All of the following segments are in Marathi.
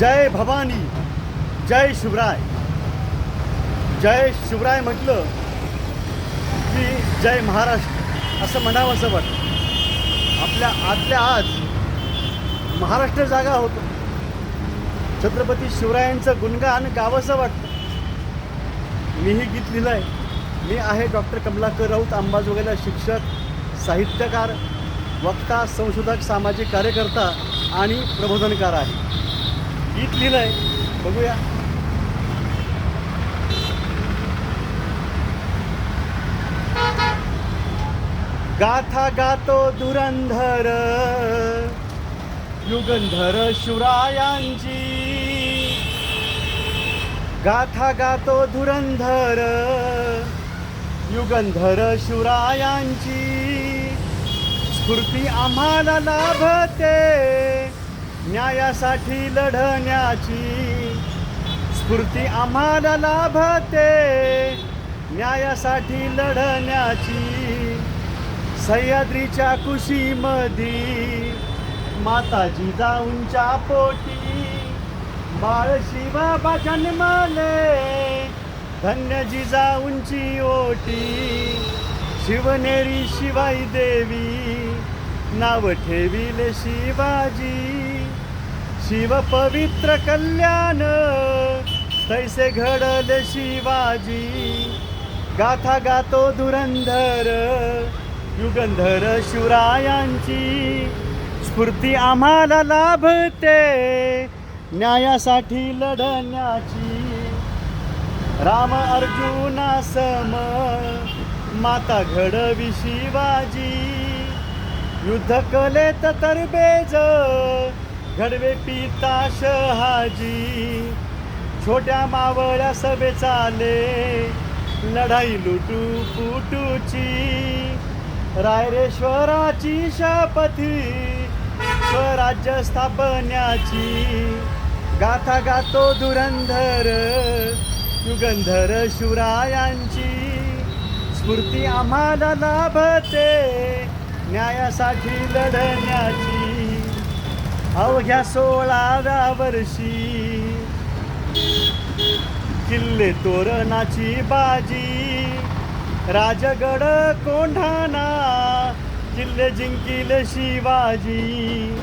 जय भवानी जय शिवराय. जय शिवराय म्हटलं की जय महाराष्ट्र असं म्हणावं असं वाटतं. आपल्या आतल्या आज महाराष्ट्र जागा होतो. छत्रपती शिवरायांचं गुणगान गावंसं वाटतं. मीही गीत लिहिलं आहे मी आहे डॉक्टर कमलाकर राऊत अंबाजोगाईला शिक्षक साहित्यकार वक्ता संशोधक सामाजिक कार्यकर्ता आणि प्रबोधनकार आहे. गीत लिहिलं आहे बघूया. गाथा गातो धुरंधर युगंधर शुरायांची. गाथा गातो धुरंधर युगंधर शुरायांची. स्फूर्ती आम्हाला लाभते. न्यायासाठी लढण्याची. स्फूर्ती आम्हाला लाभते. न्यायासाठी लढण्याची. सह्याद्रीच्या कुशीमधी. माताजी जाऊनच्या पोटी. बाळ शिवा जन्मले. धन्य जिजाऊंची ओटी. शिवनेरी शिवाई देवी. नाव ठेविले शिवाजी. शिव पवित्र कल्याण. तैसे घडले शिवाजी. गाथा गातो धुरंधर. युगंधर शिवरायांची. स्फूर्ती आम्हाला लाभते. न्यायासाठी लढण्याची. राम अर्जुना सम. माता घडवी शिवाजी. युद्ध कलेत तरबेज घडवे पिता शहाजी. छोट्या मावळ्या सभे चाले लढाई लुटू पुटूची. रायरेश्वराची शपथी. स्वराज्य स्थापन्याची गाथा गातो धुरंधर युगंधर शिवरायांची. स्फूर्ती आम्हाला लाभते. न्यायासाठी लढण्याची. अवघ्या सोळाव्या वर्षी किल्ले तोरणाची बाजी. राजगड कोंढाणा. किल्ले जिंकिल शिवाजी.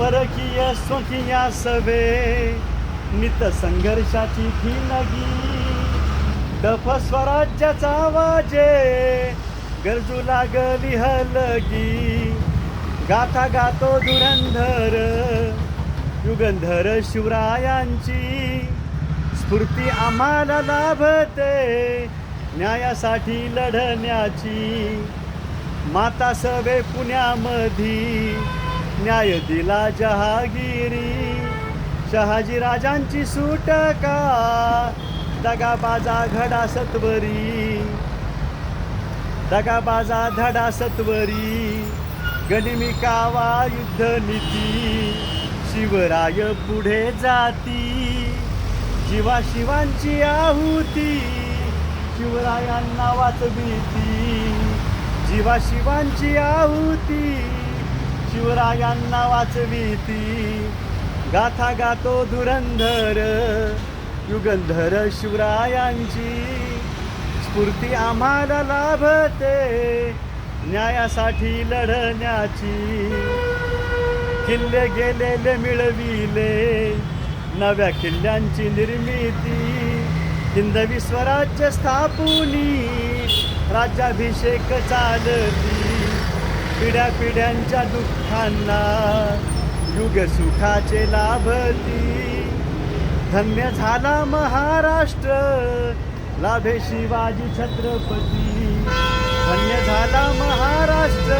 परकीय स्वकीय सवे नित संघर्षाची ठिणगी दफ स्वराज्याचा वाजे. गरजू लागली हलगी. गाथा गातो धुरंधर युगंधर शिवरायांची. स्फूर्ती आम्हाला लाभते न्यायासाठी लढण्याची. माता सवे पुण्यामधी न्याय दिला जहागिरी. शहाजी राजांची सुटका दगाबाजा घडा सत्वरी. दगाबाजा धडा सत्वरी. गनिमी कावा युद्ध नीती शिवराय पुढे जाती. जीवा शिवांची आहुती शिवरायांना वाचविती. जीवा शिवांची आहुती शिवरायांना वाचविती. गाथा गातो धुरंधर युगंधर शिवरायांची. स्फूर्ती आम्हाला लाभते. न्यायासाठी लढण्याची. किल्ले गेलेले मिळविले. नव्या किल्ल्यांची निर्मिती. हिंदवी स्वराज्य स्थापुनी. राज्याभिषेक चालती. पिढ्या पिढ्यांच्या दुःखांना युग सुखाचे लाभती. धन्य झाला महाराष्ट्र. लाभे शिवाजी छत्रपती. धन्य झाला महाराष्ट्र.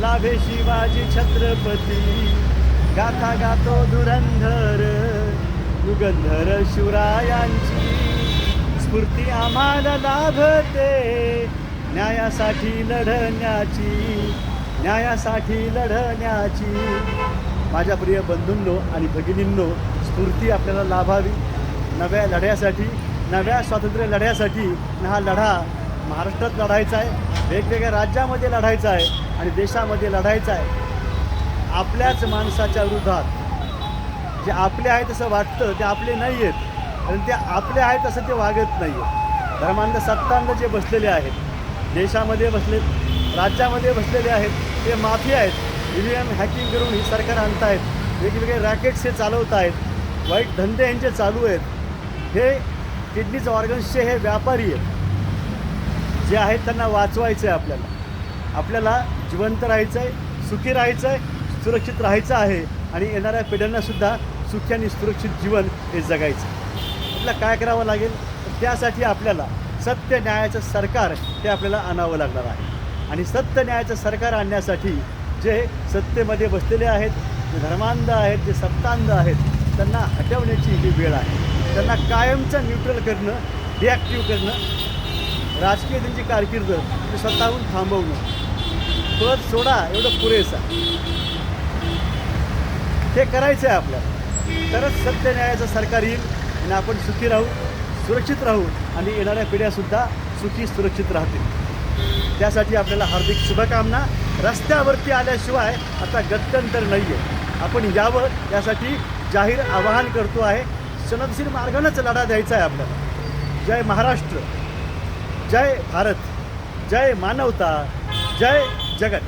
लाभे शिवाजी छत्रपती. गाथा गातो धुरंधर युगंधर शिवरायांची. स्फूर्ती आम्हाला लाभते न्यायासाठी लढण्याची न्यायासाठी लढण्याची. माझ्या प्रिय बंधूंनो आणि भगिनींनो स्फूर्ती आपल्याला लाभावी. नव्या लढ्यासाठी नव्या स्वातंत्र्य लढ्यासाठी हा लढा महाराष्ट्रात लढायचं आहे वेगवेगळ्या राज्यामध्ये लढायचं आहे आणि देशामध्ये लढायचं आहे. आपल्याच माणसाच्या विरोधात जे आपले आहेत असं वाटतं ते आपले नाही आहेत. आणि ते आपले आहेत असं ते वागत नाही आहे धर्मांध सत्तांध जे बसलेले आहेत देशामध्ये बसले राज्यामध्ये बसलेले आहेत ते माफी आहेत. ई व्ही एम हॅकिंग करून ही सरकार आणतायत वेगवेगळे रॅकेट्स हे चालवत आहेत वाईट धंदे यांचे चालू आहेत. हे किडनीचं ऑर्गन्सचे हे व्यापारी आहेत. जे आहेत त्यांना वाचवायचं आहे आपल्याला. आपल्याला जिवंत राहायचं आहे सुखी राहायचं आहे सुरक्षित राहायचं आहे आणि येणाऱ्या पिढ्यांनासुद्धा सुखी आणि सुरक्षित जीवन हे जगायचं आपल्याला काय करावं लागेल? त्यासाठी आपल्याला सत्य न्यायाचं सरकार हे आपल्याला आणावं लागणार आहे. आणि सत्य न्यायाचं सरकार आणण्यासाठी जे सत्तेमध्ये बसलेले आहेत जे धर्मांध आहेत जे सत्तांध आहेत त्यांना हटवण्याची ही वेळ आहे. त्यांना कायमचं न्यूट्रल करणं डिॲक्टिव्ह करणं राजकीय त्यांची कारकीर्द ते स्वतःहून थांबवणं. पद सोडा एवढं पुरेसा हे करायचं आहे आपल्याला. तरच सत्य न्यायाचं सरकार येईल आणि आपण सुखी राहू सुरक्षित राहू आणि येणाऱ्या पिढ्यासुद्धा सुखी सुरक्षित राहतील. त्यासाठी आपल्याला हार्दिक शुभकामना. रस्त्यावरती आल्याशिवाय आता गत्यंतर नाही आहे आपण यावं यासाठी जाहीर आवाहन करतो आहे. सनदशीर मार्गानंच लढा द्यायचा आहे आपल्याला. जय महाराष्ट्र. जय भारत जय मानवता जय जगत।